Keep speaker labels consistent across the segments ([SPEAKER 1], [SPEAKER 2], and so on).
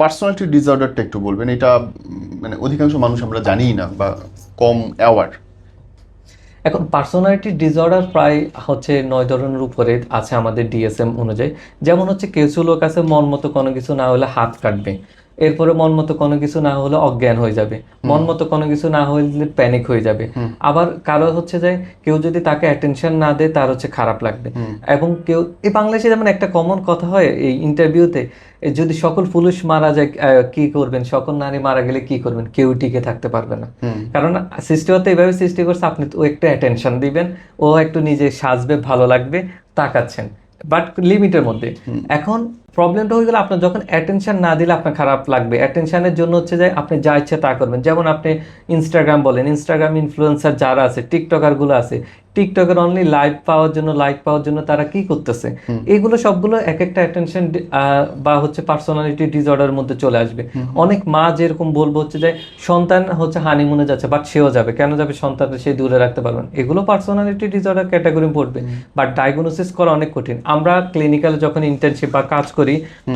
[SPEAKER 1] Personality ডিসঅর্ডারটা একটু বলবেন, এটা মানে অধিকাংশ মানুষ আমরা জানিই না বা কম অ্যাওয়ার
[SPEAKER 2] এখন পার্সোনালিটি ডিসঅর্ডার প্রায় হচ্ছে নয় ধরনের উপরে আছে আমাদের ডিএসএম অনুযায়ী। যেমন হচ্ছে কিছু লোক আছে মন মতো কোনো কিছু না হলে হাত কাটবে। এরপরে মন মতো কোনো কিছু না হলে অজ্ঞান হয়ে যাবে। মন মতো কোনো কিছু না হলে প্যানিক হয়ে যাবে। আবার কারও হচ্ছে যে কেউ যদি তাকে অ্যাটেনশন না দেয় তার হচ্ছে খারাপ লাগবে। এবং কেউ এই বাংলাদেশে যেমন একটা কমন কথা হয় এই ইন্টারভিউতে যদি সকল পুরুষ মারা যায় কি করবেন? সকল নারী মারা গেলে কি করবেন? কেউ টিকে থাকতে পারবে না। কারণ সৃষ্টি হতে এইভাবে সৃষ্টি করছে আপনি ও একটু অ্যাটেনশন দিবেন ও একটু নিজে সাজবে ভালো লাগবে তাকাচ্ছেন। বাট লিমিটের মধ্যে। এখন প্রবলেমটা হয়ে গেল আপনার যখন অ্যাটেনশন না দিলে আপনার খারাপ লাগবে। অ্যাটেনশনের জন্য হচ্ছে যে আপনি যা ইচ্ছে তা করবেন। যেমন আপনি ইনস্টাগ্রাম বলেন ইনস্টাগ্রাম ইনফ্লুয়েন্সার যারা আছে টিকটকারগুলো আছে টিকটকের অনলি লাইভ পাওয়ার জন্য লাইক পাওয়ার জন্য তারা কি করতেছে? এগুলো সবগুলো এক একটা অ্যাটেনশন বা হচ্ছে পার্সোনালিটি ডিসঅর্ডার মধ্যে চলে আসবে। অনেক মা যেরকম বলব হচ্ছে যে সন্তান হচ্ছে হানিমুনে যাচ্ছে বাট সেও যাবে। কেন যাবে? সন্তানকে সে দূরে রাখতে পারবেন এগুলো পার্সোনালিটি ডিসঅর্ডার ক্যাটাগরি পড়বে। বাট ডায়াগনোসিস করা অনেক কঠিন। আমরা ক্লিনিক্যালে যখন ইন্টার্নশিপ বা কাজ করি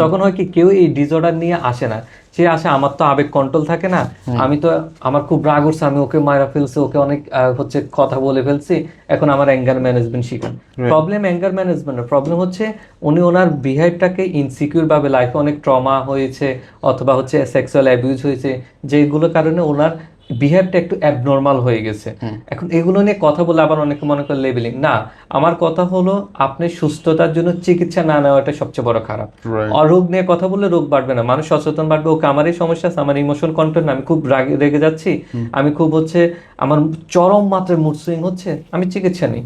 [SPEAKER 2] তখন হয় কি কেউ এই ডিসঅর্ডার নিয়ে আসে না। সে আসে আমার তো আবেগ কন্ট্রোল থাকে না। আমি তো আমার খুব রাগ উঠছে আমি ওকে মারা ফেলছি ওকে অনেক হচ্ছে কথা বলে ফেলছি। এখন আমার অ্যাঙ্গার ম্যানেজমেন্ট শিখান। প্রবলেম অ্যাঙ্গার ম্যানেজমেন্ট প্রবলেম হচ্ছে উনি ওনার বিহেভটাকে ইনসিকিউর ভাবে লাইফে অনেক ট্রমা হয়েছে অথবা হচ্ছে সেক্সুয়াল অ্যাবিউজ হয়েছে যেগুলো কারণে ওনার বিহেভটা একটু অ্যাবনর্মাল হয়ে গেছে। এখন এগুলো নিয়ে কথা বলে আবার অনেকে মনে করে লেবেলিং না আমার কথা হলো আপনি সুস্থতার জন্য চিকিৎসা না নেওয়াটা সবচেয়ে বড় খারাপ।
[SPEAKER 1] আর
[SPEAKER 2] রোগ নিয়ে কথা বললে রোগ বাড়বে না। মানুষ সচেতন বাড়বে ওকে আমার এই সমস্যা আছে আমার ইমোশন কন্ট্রোল আমি খুব রাগে রেগে যাচ্ছি। আমি খুব হচ্ছে আমার চরম মাত্রায় মুড সুইং হচ্ছে আমি চিকিৎসা নিই।